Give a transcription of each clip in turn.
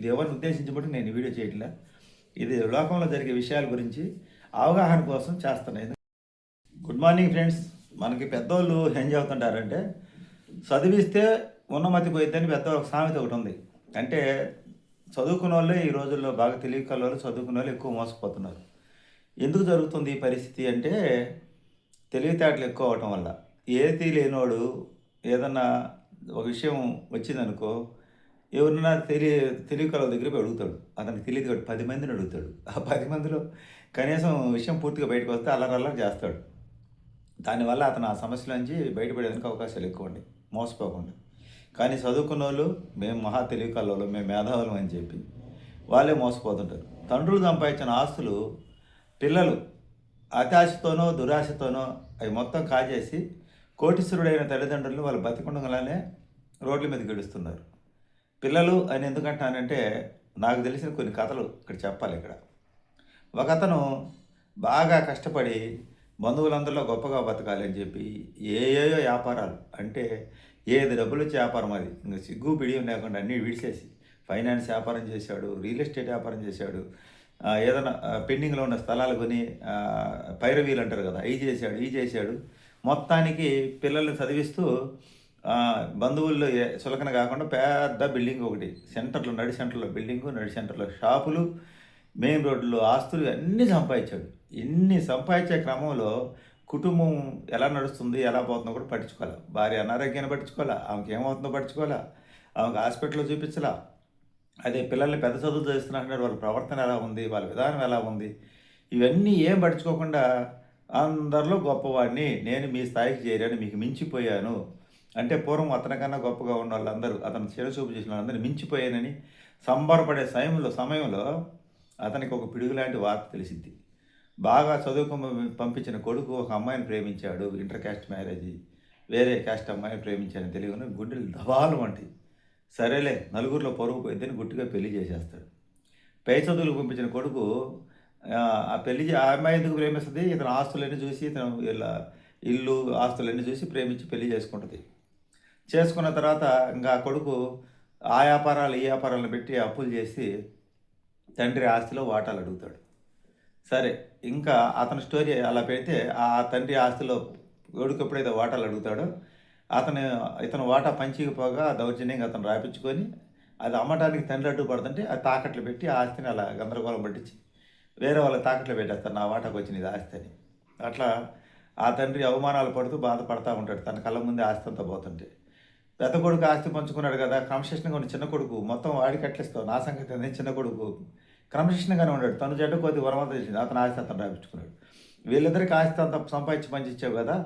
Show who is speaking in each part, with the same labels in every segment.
Speaker 1: ఇది ఎవరిని ఉద్దేశించబట్టి నేను వీడియో చేయట్లే. ఇది లోకంలో జరిగే విషయాల గురించి అవగాహన కోసం చేస్తున్నాను గుడ్ మార్నింగ్ ఫ్రెండ్స్ మనకి పెద్దోళ్ళు ఏం చెబుతుంటారంటే చదివిస్తే ఉన్నమతి పోయిద్దని పెద్ద ఒక సామెత ఒకటి ఉంది. అంటే చదువుకున్న వాళ్ళే ఈ రోజుల్లో బాగా తెలియకల వాళ్ళు చదువుకున్న వాళ్ళు ఎక్కువ మోసపోతున్నారు. ఎందుకు జరుగుతుంది ఈ పరిస్థితి అంటే తెలివితేటలు ఎక్కువ అవటం వల్ల. ఏది లేనోడు ఏదన్నా ఒక విషయం వచ్చిందనుకో ఎవరన్నా తెలియ తెలియకల దగ్గరికి పోయి అడుగుతాడు. అతనికి తెలియదు కాబట్టి పది మందిని అడుగుతాడు. ఆ పది మందిలో కనీసం విషయం పూర్తిగా బయటకు వస్తే అల్లరల్లరి చేస్తాడు. దానివల్ల అతను ఆ సమస్యల నుంచి బయటపడేందుకు అవకాశాలు ఎక్కువ ఉండి మోసపోకుండా. కానీ చదువుకున్న వాళ్ళు మేము మహా తెలివికల్లో మేము మేధావులం అని చెప్పి వాళ్ళే మోసపోతుంటారు. తండ్రులు సంపాదించిన ఆస్తులు పిల్లలు అతాశతోనో దురాశతోనో అవి మొత్తం కాజేసి కోటీశ్వరుడైన తల్లిదండ్రులను వాళ్ళు బతికుండగానే రోడ్ల మీద గెలుస్తున్నారు పిల్లలు అని ఎందుకంటానంటే నాకు తెలిసిన కొన్ని కథలు ఇక్కడ చెప్పాలి ఇక్కడ. ఒక అతను బాగా కష్టపడి బంధువులందరిలో గొప్పగా బతకాలి అని చెప్పి ఏయేయో వ్యాపారాలు అంటే ఏది డబ్బులు వచ్చే వ్యాపారం అది. ఇంకా సిగ్గు బిడియం లేకుండా అన్నీ విడిచేసి ఫైనాన్స్ వ్యాపారం చేశాడు రియల్ ఎస్టేట్ వ్యాపారం చేశాడు ఏదైనా పెండింగ్లో ఉన్న స్థలాలు కొని పైరవీలు అంటారు కదా అవి చేశాడు ఈ చేశాడు. మొత్తానికి పిల్లల్ని చదివిస్తూ బంధువుల్లో ఏ- కాకుండా పెద్ద బిల్డింగ్ ఒకటి. సెంటర్లో నడి సెంటర్లో బిల్డింగు నడి సెంటర్లో షాపులు మెయిన్ రోడ్లు ఆస్తులు అన్నీ సంపాదించాడు. ఇన్ని సంపాదించే క్రమంలో కుటుంబం ఎలా నడుస్తుంది ఎలా పోతుందో కూడా పట్టించుకోవాలి. భార్య అనారోగ్యాన్ని పట్టించుకోవాలా ఆమెకి ఏమవుతుందో పట్టించుకోవాలా ఆమెకు హాస్పిటల్లో చూపించాలా. అదే పిల్లల్ని పెద్ద చదువు చేస్తున్నారు వాళ్ళ ప్రవర్తన ఎలా ఉంది వాళ్ళ విధానం ఎలా ఉంది ఇవన్నీ ఏం పట్టించుకోకుండా అందరిలో గొప్పవాడిని నేను మీ స్థాయికి చేరాను మీకు మించిపోయాను అంటే పూర్వం అతనికన్నా గొప్పగా ఉన్న వాళ్ళందరూ అతను చిరచూపు చేసిన వాళ్ళందరూ మించిపోయానని సంబరపడే సమయంలో సమయంలో అతనికి ఒక పిడుగు లాంటి వార్త తెలిసింది. బాగా చదువుకు పంపించిన కొడుకు ఒక అమ్మాయిని ప్రేమించాడు ఇంటర్ క్యాస్ట్ మ్యారేజ్ వేరే క్యాస్ట్ అమ్మాయిని ప్రేమించాడని తెలియని గుడ్డలు దవాలు వంటి సరేలే నలుగురిలో పరుగు పోయిద్దని గుట్టుగా పెళ్ళి చేసేస్తాడు. పై చదువులు పంపించిన కొడుకు ఆ, పెళ్ళి చే- ఆ అమ్మాయి ఎందుకు ప్రేమిస్తుంది? ఇతను ఆస్తులన్నీ చూసి ఇతను ఇలా ఇల్లు ఆస్తులన్నీ చూసి ప్రేమించి పెళ్ళి చేసుకుంటుంది. చేసుకున్న తర్వాత ఇంకా కొడుకు ఆ వ్యాపారాలు ఈ వ్యాపారాలను పెట్టి అప్పులు చేసి తండ్రి ఆస్తిలో వాటాలు అడుగుతాడు. సరే ఇంకా అతని స్టోరీ అలా పెడితే ఆ తండ్రి ఆస్తిలో కొడుకు ఎప్పుడైతే వాటాలు అడుగుతాడో అతను ఇతను వాటా పంచిపోగా దౌర్జన్యంగా అతను రాపించుకొని అది అమ్మటానికి తండ్రి అడ్డు పడుతుంటే అది తాకట్లు పెట్టి ఆ ఆస్తిని అలా గందరగోళం పట్టించి వేరే వాళ్ళ తాకట్లు పెట్టేస్తారు నా వాటాకు వచ్చిన ఇది ఆస్తి అని. అట్లా ఆ తండ్రి అవమానాలు పడుతూ బాధపడతా ఉంటాడు తన కళ్ళ ముందే ఆస్తి అంతా పోతుంటే. పెద్ద కొడుకు ఆస్తి పంచుకున్నాడు కదా క్రమశిక్షణగా ఉన్న చిన్న కొడుకు మొత్తం వాడికి అట్లేస్తావు నా సంగతి అనేది చిన్న కొడుకు. క్రమశిక్షణగానే ఉన్నాడు. తను జడ్డు కొద్ది వరమంతా చేసింది. అతను ఆస్తి అతను రాపించుకున్నాడు వీళ్ళిద్దరికి ఆస్తి అంత సంపాదించి పంచి కదా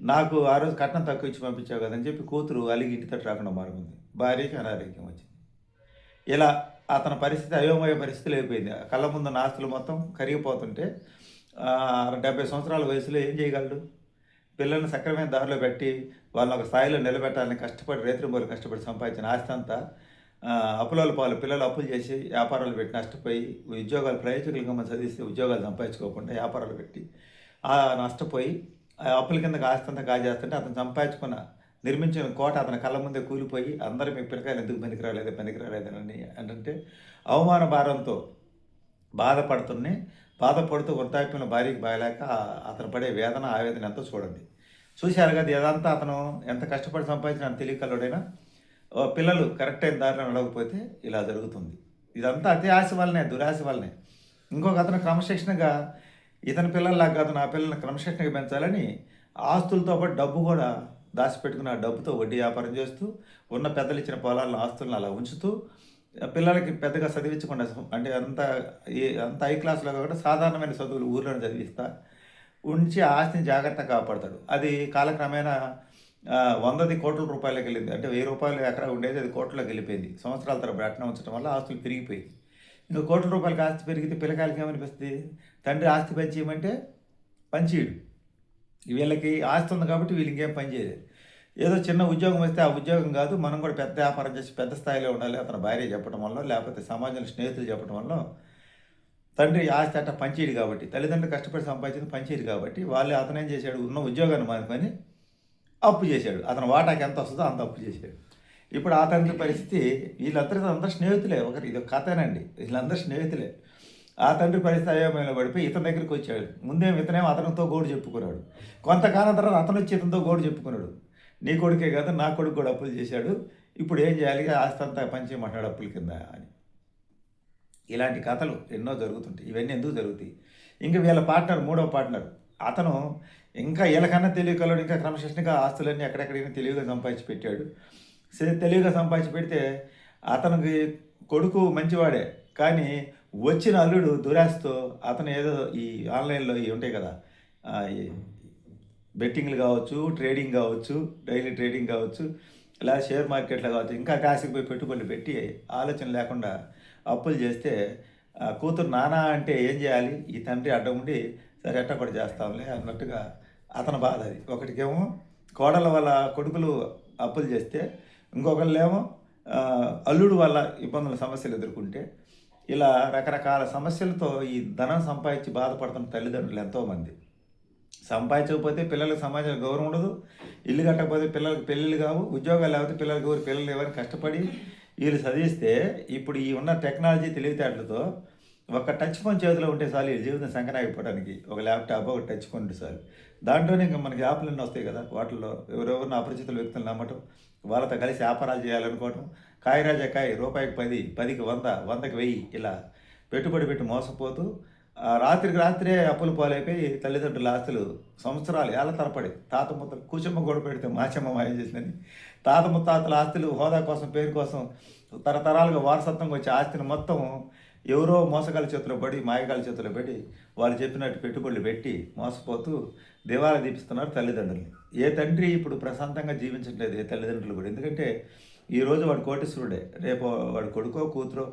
Speaker 1: నాకు ఆ రోజు కట్నం తక్కువ ఇచ్చి పంపించావు కదా అని చెప్పి కూతురు అలిగి ఇంటి తట్టు రాకుండా మారుకుంది భార్యకి అనారోగ్యం వచ్చింది. ఇలా అతని పరిస్థితి అయోమయ పరిస్థితులు అయిపోయింది. కళ్ళ ముందు నాస్తులు మొత్తం కరిగిపోతుంటే డెబ్బై సంవత్సరాల వయసులో ఏం చేయగలడు? పిల్లల్ని సక్రమైన దారిలో పెట్టి వాళ్ళని ఒక స్థాయిలో నిలబెట్టాలని కష్టపడి రేత్రింబోలు కష్టపడి సంపాదించిన ఆస్తి అంతా ఆ, అప్పుల పాలు పిల్లలు అప్పులు చేసి వ్యాపారాలు పెట్టి నష్టపోయి ఉద్యోగాలు ప్రయోజకులుగా మనం చదివిస్తే ఉద్యోగాలు సంపాదించుకోకుండా వ్యాపారాలు పెట్టి ఆ నష్టపోయి ఆ అప్పుల కింద ఆస్తి అంతా కాజేస్తుంటే అతను సంపాదించుకున్న నిర్మించిన కోట అతని కళ్ళ ముందే కూలిపోయి అందరూ మీ పిల్లకాయలు ఎందుకు పనికిరాదే పనికి రాలేదు అని అంటే అవమాన భారంతో బాధపడుతున్నే బాధపడుతూ వృద్ధాప్యంలో భార్యకి బాగలేక అతను పడే వేదన ఆవేదన ఎంతో చూడండి. చూశారు కదా ఇదంతా అతను ఎంత కష్టపడి సంపాదించిన తెలియకలుడైనా ఓ పిల్లలు కరెక్ట్ అయిన దారిలో నడవకపోతే ఇలా జరుగుతుంది. ఇదంతా అతి ఆశ వల్లనే దురాశ వల్లనే. ఇంకొక అతను క్రమశిక్షణగా ఇతని పిల్లల్లాగా కాదు నా పిల్లల్ని క్రమశిక్షణగా పెంచాలని ఆస్తులతో పాటు డబ్బు కూడా దాచిపెట్టుకున్న ఆ డబ్బుతో వడ్డీ వ్యాపారం చేస్తూ ఉన్న పెద్దలు ఇచ్చిన పొలాలను ఆస్తులను అలా ఉంచుతూ పిల్లలకి పెద్దగా చదివించకుండా అంటే అంత ఏ- అంత హై క్లాస్లో కాకుండా సాధారణమైన చదువులు ఊర్లోనే చదివిస్తా. ఉంచి ఆస్తిని జాగ్రత్తగా కాపాడతాడు. అది కాలక్రమేణా వందది కోట్ల రూపాయలకు వెళ్ళింది. అంటే వెయ్యి రూపాయలు ఎక్కడ ఉండేది అది కోట్లకు వెళ్ళిపోయింది. సంవత్సరాల తర్వాత అట్న ఉంచడం వల్ల ఆస్తులు పెరిగిపోయింది. ఇంకా కోట్ల రూపాయలకి ఆస్తి పెరిగితే పిల్లకాయలకి ఏమనిపిస్తుంది? తండ్రి ఆస్తి పంచేయమంటే పంచేయడు వీళ్ళకి ఆస్తి ఉంది కాబట్టి వీళ్ళు ఇంకేం పని చేయలేదు ఏదో చిన్న ఉద్యోగం వస్తే ఆ ఉద్యోగం కాదు మనం కూడా పెద్ద వ్యాపారం చేసి పెద్ద స్థాయిలో ఉండాలి అతను భార్య చెప్పడం వల్ల లేకపోతే సమాజంలో స్నేహితులు చెప్పడం వల్ల తండ్రి ఆస్తి అట్ట పంచేయడు కాబట్టి తల్లిదండ్రులు కష్టపడి సంపాదించింది పంచేయడు కాబట్టి వాళ్ళు అతను ఏం చేశాడు ఉన్న ఉద్యోగాన్ని మానుకొని అప్పు చేశాడు. అతను వాటాకి ఎంత వస్తుందో అంత అప్పు చేశాడు. ఇప్పుడు ఆ తండ్రి పరిస్థితి వీళ్ళందరూ అందరూ స్నేహితులే ఒకరు ఇది ఒక కథేనండి. వీళ్ళందరూ స్నేహితులే. ఆ తండ్రి పరిస్థితి అయోమయంలో పడిపోయి ఇతని దగ్గరికి వచ్చాడు. ముందేం ఇతనేమో అతనితో గోడు చెప్పుకున్నాడు. కొంతకాలం తర్వాత అతను వచ్చి ఇతనితో గోడు చెప్పుకున్నాడు. నీ కొడుకే కదా నా కొడుకు కూడా అప్పులు చేశాడు. ఇప్పుడు ఏం చేయాలి? ఆస్తి అంతా పంచేయమంటాడు అప్పుల కింద అని. ఇలాంటి కథలు ఎన్నో జరుగుతుంటాయి. ఇవన్నీ ఎందుకు జరుగుతాయి? ఇంకా వీళ్ళ పార్ట్నర్ మూడవ పార్ట్నర్. అతను ఇంకా వీళ్ళకన్నా తెలియకలోడు ఇంకా క్రమశిక్షణగా ఆస్తులన్నీ ఎక్కడెక్కడైనా తెలివిగా సంపాదించి పెట్టాడు. సరే తెలివిగా సంపాదించి పెడితే అతనికి కొడుకు మంచివాడే. కానీ వచ్చిన అల్లుడు దురాస్తో అతను ఏదో ఈ ఆన్లైన్లో ఇవి ఉంటాయి కదా బెట్టింగ్లు కావచ్చు ట్రేడింగ్ కావచ్చు డైలీ ట్రేడింగ్ కావచ్చు ఇలా షేర్ మార్కెట్లో కావచ్చు ఇంకా కాసికి పోయి పెట్టుబడులు పెట్టి ఆలోచన లేకుండా అప్పులు చేస్తే కూతురు నానా అంటే ఏం చేయాలి? ఈ తండ్రి అడ్డం ఉండి సరే ఎట్ట కూడా చేస్తాంలే అన్నట్టుగా అతని బాధ అది. ఒకటికేమో కోడల వల్ల కొడుకులు అప్పులు చేస్తే ఇంకొకళ్ళేమో అల్లుడు వల్ల ఇబ్బందుల సమస్యలు ఎదుర్కొంటే ఇలా రకరకాల సమస్యలతో ఈ ధనం సంపాదించి బాధపడుతున్న తల్లిదండ్రులు ఎంతోమంది. సంపాదించకపోతే పిల్లలకు సమాజంలో గౌరవం ఉండదు. ఇల్లు కట్టకపోతే పిల్లలకు పెళ్ళిళ్ళు కావు. ఉద్యోగాలు లేకపోతే పిల్లలకు ఎవరు పిల్లలు ఎవరు కష్టపడి వీళ్ళు చదివిస్తే ఇప్పుడు ఈ ఉన్న టెక్నాలజీ తెలివితేటలతో ఒక టచ్ ఫోన్ చేతిలో ఉంటే చాలు వీళ్ళ జీవితం సంకనాగిపోవడానికి. ఒక ల్యాప్టాప్ ఒక టచ్ ఫోన్ ఉంటే చాలు. దాంట్లోనే ఇంకా మనకి యాప్లన్నీ వస్తాయి కదా. వాటిల్లో ఎవరెవరిని అపరిచితుల వ్యక్తులు నమ్మటం వాళ్ళతో కలిసి వ్యాపారాలు చేయాలనుకోవటం కాయరాజా కాయ రూపాయికి పది పదికి వంద వందకి వెయ్యి ఇలా పెట్టుబడి పెట్టి మోసపోతూ రాత్రికి రాత్రే అప్పులు పాలైపోయి తల్లిదండ్రుల ఆస్తులు సంవత్సరాలు ఏళ్ళ తరపడి తాత ముత్తలు కూచమ్మ గోడ పెడితే మాచమ్మ మాయం చేసిందని తాత ముత్తాతల ఆస్తులు హోదా కోసం పేరు కోసం తరతరాలుగా వారసత్వంగా వచ్చే ఆస్తిని మొత్తం ఎవరో మోసగాల చేతిలో పడి మాయగాల చేతిలో పడి వాళ్ళు చెప్పినట్టు పెట్టుబడులు పెట్టి మోసపోతూ దేవాల దీపిస్తున్నారు తల్లిదండ్రులు. ఏ తండ్రి ఇప్పుడు ప్రశాంతంగా జీవించట్లేదు ఏ తల్లిదండ్రులు కూడా. ఎందుకంటే ఈరోజు వాడు కోటీశ్వరుడే రేపు వాడు కొడుకో కూతురో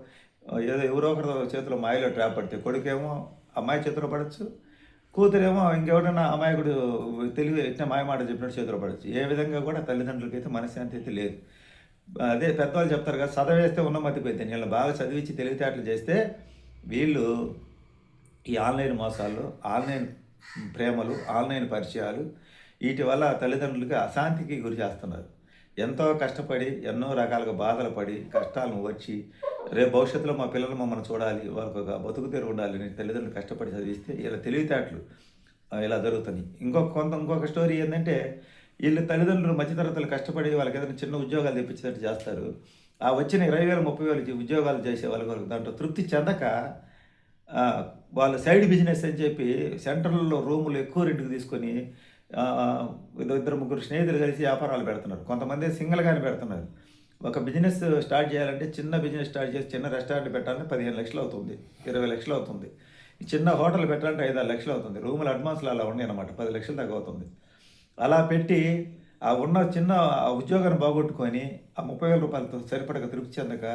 Speaker 1: ఏదో ఎవరో ఒకరి చేతిలో మాయలో ట్రాప్ పడితే కొడుకేమో అమ్మాయి చేతిలో పడచ్చు కూతురేమో ఇంకెవడన్నా అమాయకుడు తెలివి ఎట్టిన మాయమాట చెప్పినట్టు చేతిలో పడచ్చు. ఏ విధంగా కూడా తల్లిదండ్రులకి అయితే మనశ్శాంతి అయితే లేదు. అదే పెద్దవాళ్ళు చెప్తారు కదా చదవేస్తే ఉన్నమతి పోయింది. వీళ్ళు బాగా చదివించి తెలివితేటలు చేస్తే వీళ్ళు ఈ ఆన్లైన్ మోసాలు ఆన్లైన్ ప్రేమలు ఆన్లైన్ పరిచయాలు వీటి వల్ల తల్లిదండ్రులకి అశాంతికి గురి చేస్తున్నారు. ఎంతో కష్టపడి ఎన్నో రకాలుగా బాధలు పడి కష్టాలను వచ్చి రేపు భవిష్యత్తులో మా పిల్లలు మమ్మల్ని చూడాలి వాళ్ళకు ఒక బతుకు తెరు ఉండాలి నేను తల్లిదండ్రులు కష్టపడి చదివిస్తే ఇలా తెలివితేటలు ఇలా జరుగుతుంది ఇంకొక కొంత ఇంకొక స్టోరీ ఏంటంటే వీళ్ళు తల్లిదండ్రులు మధ్యతరగతులు కష్టపడి వాళ్ళకి ఏదైనా చిన్న ఉద్యోగాలు తెప్పించినట్టు చేస్తారు. ఆ వచ్చిన ఇరవై వేల ముప్పై వేలు ఉద్యోగాలు చేసే వాళ్ళకి వాళ్ళకి దాంట్లో తృప్తి చెందక వాళ్ళ వాళ్ళు సైడ్ బిజినెస్ అని చెప్పి సెంటర్లలో రూములు ఎక్కువ రెంట్కి తీసుకొని ఇద్దరు ఇద్దరు ముగ్గురు స్నేహితులు కలిసి వ్యాపారాలు పెడుతున్నారు. కొంతమంది సింగిల్గానే పెడుతున్నారు. ఒక బిజినెస్ స్టార్ట్ చేయాలంటే చిన్న బిజినెస్ స్టార్ట్ చేసి చిన్న రెస్టారెంట్ పెట్టాలంటే పదిహేను లక్షలు అవుతుంది ఇరవై లక్షలు అవుతుంది. చిన్న హోటల్ పెట్టాలంటే ఐదు ఆరు లక్షలు అవుతుంది. రూముల అడ్వాన్స్లు అలా ఉన్నాయి అనమాట పది లక్షల దాకా అవుతుంది. అలా పెట్టి ఆ ఉన్న చిన్న ఆ ఉద్యోగాన్ని బాగొట్టుకొని ఆ ముప్పై వేల రూపాయలతో సరిపడక తృప్తి చెందక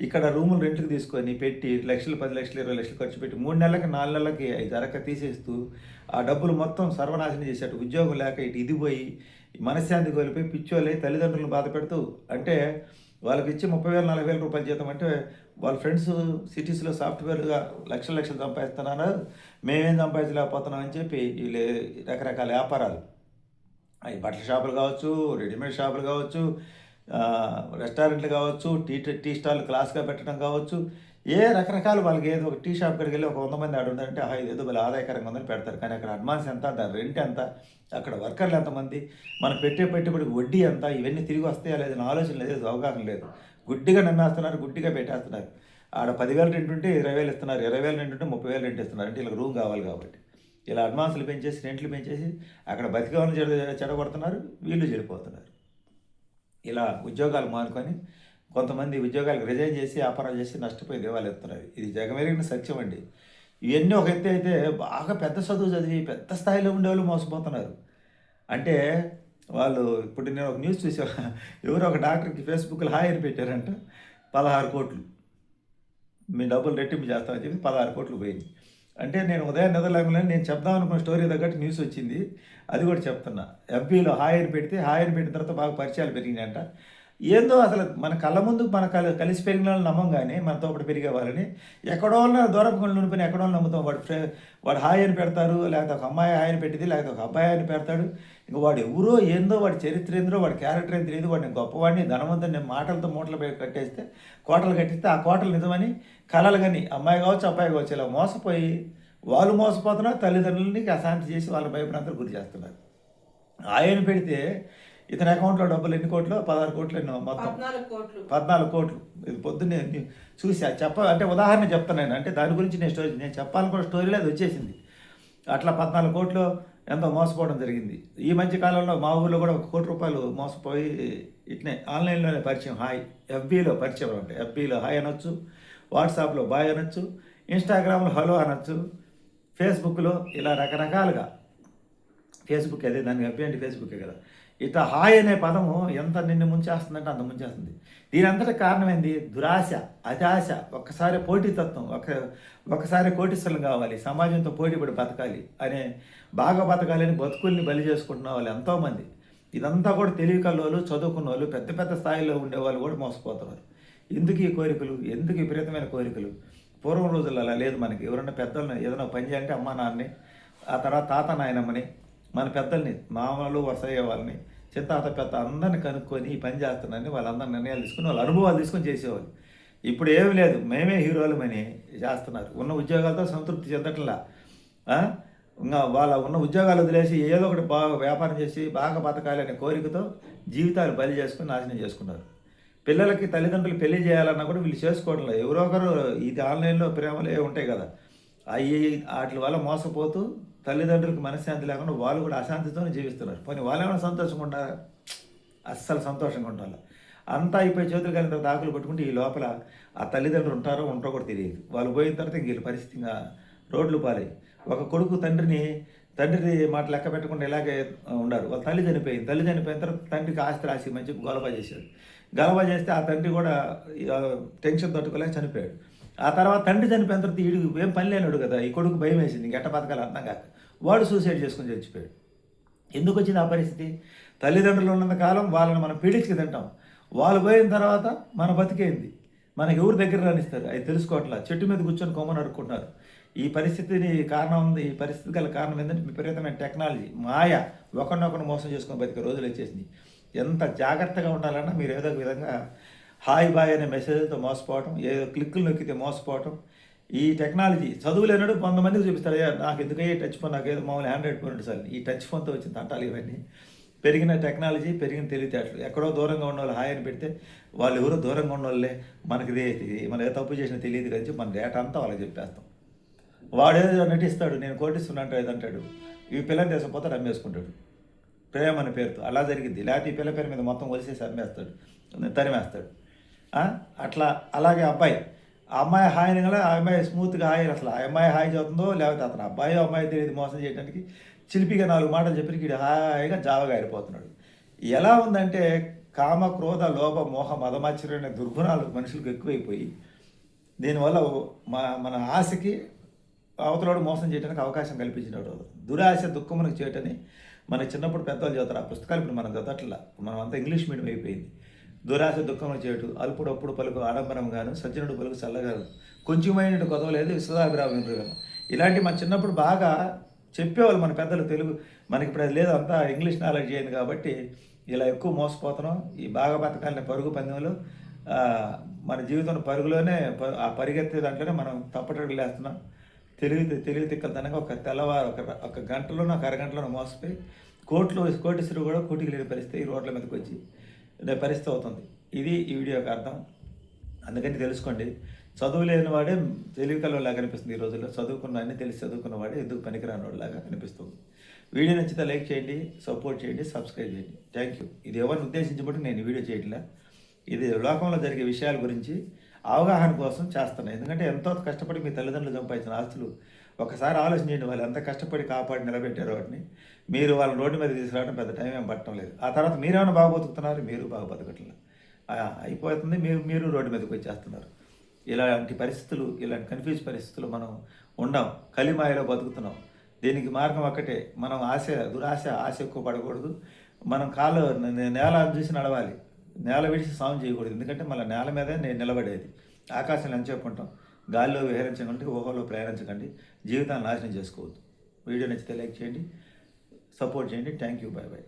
Speaker 1: ఇక్కడ రూములు రెంట్కి తీసుకొని పెట్టి లక్షలు పది లక్షలు ఇరవై లక్షలు ఖర్చు పెట్టి మూడు నెలలకి నాలుగు నెలలకి ఐదు అరక తీసేస్తూ ఆ డబ్బులు మొత్తం సర్వనాశనం చేసేట్టు ఉద్యోగం లేక ఇటు ఇది పోయి మనశ్శాంతి కోల్పోయి పిచ్చోళ్ళే తల్లిదండ్రులను బాధ పెడుతూ అంటే వాళ్ళకి ఇచ్చి ముప్పై వేల నలభై వేల రూపాయలు జీతం అంటే వాళ్ళ ఫ్రెండ్స్ సిటీస్లో సాఫ్ట్వేర్గా లక్షల లక్షలు సంపాదిస్తున్నారు మేమేం సంపాదించలేకపోతున్నాం అని చెప్పి వీళ్ళు రకరకాల వ్యాపారాలు. అవి బట్టల షాపులు కావచ్చు రెడీమేడ్ షాపులు కావచ్చు రెస్టారెంట్లు కావచ్చు టీ టీ స్టాల్ క్లాస్గా పెట్టడం కావచ్చు ఏ రకరకాల వాళ్ళకి ఏదో ఒక టీ షాప్ కాడికి వెళ్ళి ఒక వంద మంది ఆడు ఉందంటే ఆహా ఇది ఏదో ఆదాయకరంగా ఉందని పెడతారు. కానీ అక్కడ అడ్వాన్స్ ఎంత దాని రెంట్ ఎంత అక్కడ వర్కర్లు ఎంతమంది మనం పెట్టే పెట్టుబడికి వడ్డీ ఎంత ఇవన్నీ తిరిగి వస్తాయా లేదని ఆలోచన లేదు అవగాహన లేదు. గుడ్డిగా నమ్మేస్తున్నారు గుడ్డిగా పెట్టేస్తున్నారు. ఆడ పదివేలు రెంట్ ఉంటే ఇరవై వేలు ఇస్తున్నారు ఇరవై వేలు రెంట్ ఉంటే ముప్పై వేలు రెంట్ ఇస్తున్నారు. అంటే ఇలా రూమ్ కావాలి కాబట్టి. ఇలా అడ్వాన్సులు పెంచేసి రెంట్లు పెంచేసి అక్కడ బతికవని చెడ చెడగొడుతున్నారు వీళ్ళు చెడిపోతున్నారు. ఇలా ఉద్యోగాలు మానుకొని కొంతమంది ఉద్యోగాలకు రిజైన్ చేసి వ్యాపారం చేసి నష్టపోయి దేవాలు ఎత్తున్నారు. ఇది జగమెరిగిన సత్యం అండి. ఇవన్నీ ఒక ఎత్తి అయితే బాగా పెద్ద చదువు చదివి పెద్ద స్థాయిలో ఉండేవాళ్ళు మోసపోతున్నారు. అంటే వాళ్ళు ఇప్పుడు నేను ఒక న్యూస్ చూసా ఎవరో ఒక డాక్టర్కి ఫేస్బుక్లో హాయర్ పెట్టారంట. పదహారు కోట్లు. మీ డబ్బులు రెట్టింపు చేస్తామని చెప్పి పదహారు కోట్లు పోయింది అంటే నేను ఉదయం నిద్రలేకుండా నేను చెప్దాం అనుకున్న స్టోరీ తగ్గట్టు న్యూస్ వచ్చింది. అది కూడా చెప్తున్నా. ఎంపీలో హాయ్ అని పెడితే హాయ్ అని పెట్టిన తర్వాత బాగా పరిచయాలు పెరిగినాయంట. ఏందో అసలు మన కళ్ళ ముందు మన కల కలిసి పెరిగిన వాళ్ళని నమ్మం కానీ మనతో ఒకటి పెరిగే వాళ్ళని ఎక్కడో ఉన్న దూరపు ఉండిపోయిన ఎక్కడో నమ్ముతాం. వాడు ఫ్రె వాడు హాయ్ అని పెడతారు లేకపోతే ఒక అమ్మాయి హాయ్ అని పెట్టింది లేకపోతే ఒక అబ్బాయి అని పెడతాడు. ఇంక వాడు ఎవరో ఏందో వాడి చరిత్ర ఏందో వాడి క్యారెక్టర్ ఏం తెలియదు. వాడిని గొప్పవాడిని ధనవంతుని నేను మాటలతో మూటలు కట్టేస్తే కోటలు కట్టిస్తే ఆ కోటలు నిజమని కలలు కానీ అమ్మాయి కావచ్చు అబ్బాయి కావచ్చు ఇలా మోసపోయి వాళ్ళు మోసపోతున్నారు తల్లిదండ్రులని అశాంతి చేసి వాళ్ళ భయపడంతా గురి చేస్తున్నారు. ఆయన పెడితే ఇతని అకౌంట్లో డబ్బులు ఎన్ని కోట్లు? పదహారు కోట్లు ఎన్నో మొత్తం.
Speaker 2: పద్నాలుగు కోట్లు.
Speaker 1: ఇది పొద్దున్నే చూసా చెప్ప అంటే ఉదాహరణ చెప్తున్నాను. అంటే దాని గురించి నేను స్టోరీ నేను చెప్పాలనుకున్న స్టోరీలో అది వచ్చేసింది. అట్లా పద్నాలుగు కోట్లు ఎంతో మోసపోవడం జరిగింది. ఈ మధ్య కాలంలో మా ఊళ్ళో కూడా ఒక కోటి రూపాయలు మోసపోయి ఇట్నే ఆన్లైన్లోనే పరిచయం హాయ్. ఎఫ్బీలో పరిచయం అంటే ఎఫ్బీలో హాయ్ అనొచ్చు వాట్సాప్లో బాయ్ అనొచ్చు ఇన్స్టాగ్రామ్లో హలో అనొచ్చు ఫేస్బుక్లో ఇలా రకరకాలుగా. ఫేస్బుక్ అదే దానికి ఎఫ్బీ అంటే ఫేస్బుకే కదా. ఇత హాయ్ అనే పదము ఎంత నిన్ను ముంచేస్తుందంటే అంత ముంచేస్తుంది. దీని అంతటి కారణమైంది దురాశ అత్యాశ ఒక్కసారి పోటీతత్వం ఒక ఒకసారి కోటీశ్వరం కావాలి సమాజంతో పోటీపడి బతకాలి అనే బాగా బతకాలని బతుకుల్ని బలి చేసుకుంటున్న వాళ్ళు ఎంతోమంది. ఇదంతా కూడా తెలివి కల్లోళ్ళు చదువుకున్న వాళ్ళు పెద్ద పెద్ద స్థాయిలో ఉండేవాళ్ళు కూడా మోసపోతున్నారు. ఎందుకు ఈ కోరికలు? ఎందుకు విపరీతమైన కోరికలు? పూర్వం రోజుల్లో అలా లేదు మనకి. ఎవరన్నా పెద్దలను ఏదైనా పని చేయాలంటే అమ్మా నాన్నని ఆ తర్వాత తాత నాయనమ్మని మన పెద్దల్ని మామలు వసయ్యే వాళ్ళని చిత్తాత పెద్ద అందరిని కనుక్కొని ఈ పని చేస్తున్నారని వాళ్ళందరూ నిర్ణయాలు తీసుకుని వాళ్ళ అనుభవాలు తీసుకొని చేసేవాళ్ళు. ఇప్పుడు ఏమి లేదు. మేమే హీరోలమని చేస్తున్నారు. ఉన్న ఉద్యోగాలతో సంతృప్తి చెందట్లా. ఇంకా వాళ్ళ ఉన్న ఉద్యోగాలు వదిలేసి ఏదో ఒకటి బాగా వ్యాపారం చేసి బాగా బతకాలి అనే కోరికతో జీవితాలు బలి చేసుకుని నాశనం చేసుకున్నారు. పిల్లలకి తల్లిదండ్రులు పెళ్ళి చేయాలన్నా కూడా వీళ్ళు చేసుకోవడం లేదు ఎవరో ఒకరు ఇది ఆన్లైన్లో ప్రేమలు ఏ ఉంటాయి కదా. అవి వాటి వల్ల మోసపోతూ తల్లిదండ్రులకు మనశ్శాంతి లేకుండా వాళ్ళు కూడా అశాంతితోనే జీవిస్తున్నారు. పోనీ వాళ్ళు ఏమైనా సంతోషంగా ఉంటారా అస్సలు సంతోషంగా ఉండాలి? అంతా అయిపోయి చేతులు కలిగిన తర్వాత ఆకులు పట్టుకుంటే ఈ లోపల ఆ తల్లిదండ్రులు ఉంటారో ఉంటారో కూడా తెలియదు. వాళ్ళు పోయిన తర్వాత ఇంక వీళ్ళ పరిస్థితి ఇంకా రోడ్లు పాలై. ఒక కొడుకు తండ్రిని తండ్రి మాట లెక్క పెట్టకుండా ఇలాగే ఉండారు. వాళ్ళ తల్లి చనిపోయింది. తల్లి చనిపోయిన తర్వాత తండ్రికి ఆస్తి రాసి మంచి గొలవ చేశాడు గలవ చేస్తే ఆ తండ్రి కూడా టెన్షన్ తట్టుకోలేక చనిపోయాడు. ఆ తర్వాత తండ్రి చనిపోయిన తర్వాత ఈడు ఏం పని లేనాడు కదా ఈ కొడుకు భయం వేసింది ఇంకెట్ట బతకాలి అర్థం కాక. వాడు సూసైడ్ చేసుకుని చచ్చిపోయాడు. ఎందుకు వచ్చింది ఆ పరిస్థితి? తల్లిదండ్రులు ఉన్నంత కాలం వాళ్ళని మనం పీడించుకు తింటాం. వాళ్ళు పోయిన తర్వాత మన బతికేంది మనకి ఎవరు దగ్గర రాణిస్తారు అది తెలుసుకోవట్లా. చెట్టు మీద కూర్చొని కొమ్మని అడుక్కుంటున్నారు. ఈ పరిస్థితిని కారణం ఉంది. ఈ పరిస్థితి గల కారణం ఏంటంటే విపరీతమైన టెక్నాలజీ మాయ. ఒకరినొకరు మోసం చేసుకొని బతికే రోజులు వచ్చేసింది ఎంత జాగ్రత్తగా ఉండాలన్నా మీరు ఏదో ఒక విధంగా హాయ్ బాయ్ అనే మెసేజ్తో మోసపోవటం ఏదో క్లిక్కులు నొక్కితే మోసపోవటం. ఈ టెక్నాలజీ చదువు లేనాడు కొంతమందికి చూపిస్తాడు "అయ్యా, నాకు ఎందుకయ్యే టచ్ ఫోన్? నాకు ఏదో మామూలు ఆండ్రాయిడ్ ఫోన్ ఉంటుంది సార్. ఈ టచ్ ఫోన్తో వచ్చిన తంటాలు ఇవన్నీ. పెరిగిన టెక్నాలజీ పెరిగిన తెలివితేటలు. ఎక్కడో దూరంగా ఉన్న వాళ్ళు హాయ్ అని పెడితే వాళ్ళు ఎవరో దూరంగా ఉన్న వాళ్ళే. మనకి మనం ఏ తప్పు చేసినా తెలియదు కానీ మన డేటా అంతా వాళ్ళకి చెప్పేస్తాం. వాడేదో నటిస్తాడు నేను కోటిస్తున్నట్టు ఏదంటాడు ఈ పిల్లని తెసపోతే అమ్మేసుకుంటాడు ప్రేమ అనే పేరుతో. అలా జరిగింది. లేకపోతే ఈ పిల్ల పేరు మీద మొత్తం ఒలిసేసి అమ్మేస్తాడు. తరిమేస్తాడు. అట్లా అలాగే అబ్బాయి. ఆ అమ్మాయి హాయ్ అనగానే ఆ అమ్మాయి స్మూత్గా హాయ్ అసలు. ఆ అమ్మాయి హాయ్ చదువుతుందో లేకపోతే అతను అబ్బాయి అమ్మాయి తెలియదు మోసం చేయడానికి చిలిపిగా నాలుగు మాటలు చెప్పి వీడు హాయిగా జావగా ఆరిపోతున్నాడు. ఎలా ఉందంటే కామ క్రోధ లోభ మోహ మదమాచర్య అనే దుర్గుణాలు మనుషులకు ఎక్కువైపోయి దీనివల్ల మా మన ఆశకి అవతలోడు మోసం చేయడానికి అవకాశం కల్పించినాడు దురాశ దుఃఖమునకు చేయటని మన చిన్నప్పుడు పెద్దవాళ్ళు చదువుతారు ఆ పుస్తకాలు ఇప్పుడు మనం చదవట్లా. మనం అంతా ఇంగ్లీష్ మీడియం అయిపోయింది. దురాశ దుఃఖములు చేయటు అల్పుడప్పుడు పలుకు ఆడంబరంగాను సజ్జనుడు పలుకు చల్లగాను. కొంచెమైన కొదవలేదు లేదు వినరుగాను ఇలాంటి మన చిన్నప్పుడు బాగా చెప్పేవాళ్ళు మన పెద్దలు తెలుగు మనకి ఇప్పుడు అది లేదు అంతా ఇంగ్లీష్ నాలెడ్జ్ అయింది కాబట్టి ఇలా ఎక్కువ మోసపోతున్నాం. ఈ బాగా బతకాలని పరుగు పందెంలో మన జీవితం పరుగులోనే ప- ఆ పరిగెత్తే దాంట్లోనే మనం తప్పటడుగులు వేస్తున్నాం తెలివి తెలివి తిక్కలతనంగా ఒక తెల్లవారు ఒక ఒక గంటలోనో ఒక అరగంటలోనో మోసపోయి కోట్లు కోటీశ్వరు కూడా కోటికి లేని పరిస్థితి ఈ రోడ్ల మీదకి వచ్చి పరిస్థితి అవుతుంది. ఇది ఈ వీడియో యొక్క అర్థం. అందుకని తెలుసుకోండి. చదువు లేని వాడే తెలివి కలవాళ్ళగా కనిపిస్తుంది ఈ రోజుల్లో. చదువుకున్న అన్ని తెలిసి చదువుకున్నవాడే ఎందుకు పనికిరానివాడిలాగా కనిపిస్తుంది వీడియో నచ్చితే లైక్ చేయండి సపోర్ట్ చేయండి సబ్స్క్రైబ్ చేయండి. Thank you. ఇది ఎవరిని ఉద్దేశించబట్టి నేను వీడియో చేయట్లే. ఇది లోకంలో జరిగే విషయాల గురించి అవగాహన కోసం చేస్తున్నాను ఎందుకంటే ఎంతో కష్టపడి మీ తల్లిదండ్రులు సంపాదించిన ఆస్తులు ఒకసారి ఆలోచించండి వాళ్ళు ఎంత కష్టపడి కాపాడి నిలబెట్టారో వాటిని. మీరు వాళ్ళని రోడ్డు మీద తీసుకురావడం పెద్ద టైం ఏం పట్టడం లేదు. ఆ తర్వాత మీరేమైనా బాగా బతుకుతున్నారు? మీరు బాగా బతకట్లేదు. అయిపోతుంది. మీరు మీరు రోడ్డు మీదకి వచ్చేస్తున్నారు. ఇలాంటి పరిస్థితులు ఇలాంటి కన్ఫ్యూజ్ పరిస్థితులు మనం ఉండం. కలిమాయలో బతుకుతున్నాం. దీనికి మార్గం ఒక్కటే. మనం ఆశ దురాశ ఆశ ఎక్కువ పడకూడదు. మనం కాళ్ళు నే- నేల చూసి నడవాలి. నేల విడిచి సాగు చేయకూడదు. ఎందుకంటే మళ్ళీ నేల మీదే నేను నిలబడేది. ఆకాశం ఎంత చెప్పుకుంటాం గాలిలో విహరించకండి ఊహలో ప్రయాణించకండి. జీవితాన్ని నాశనం చేసుకోవద్దు. వీడియో నచ్చితే లైక్ చేయండి. సపోర్ట్ చేయండి థ్యాంక్ యూ బాయ్ బాయ్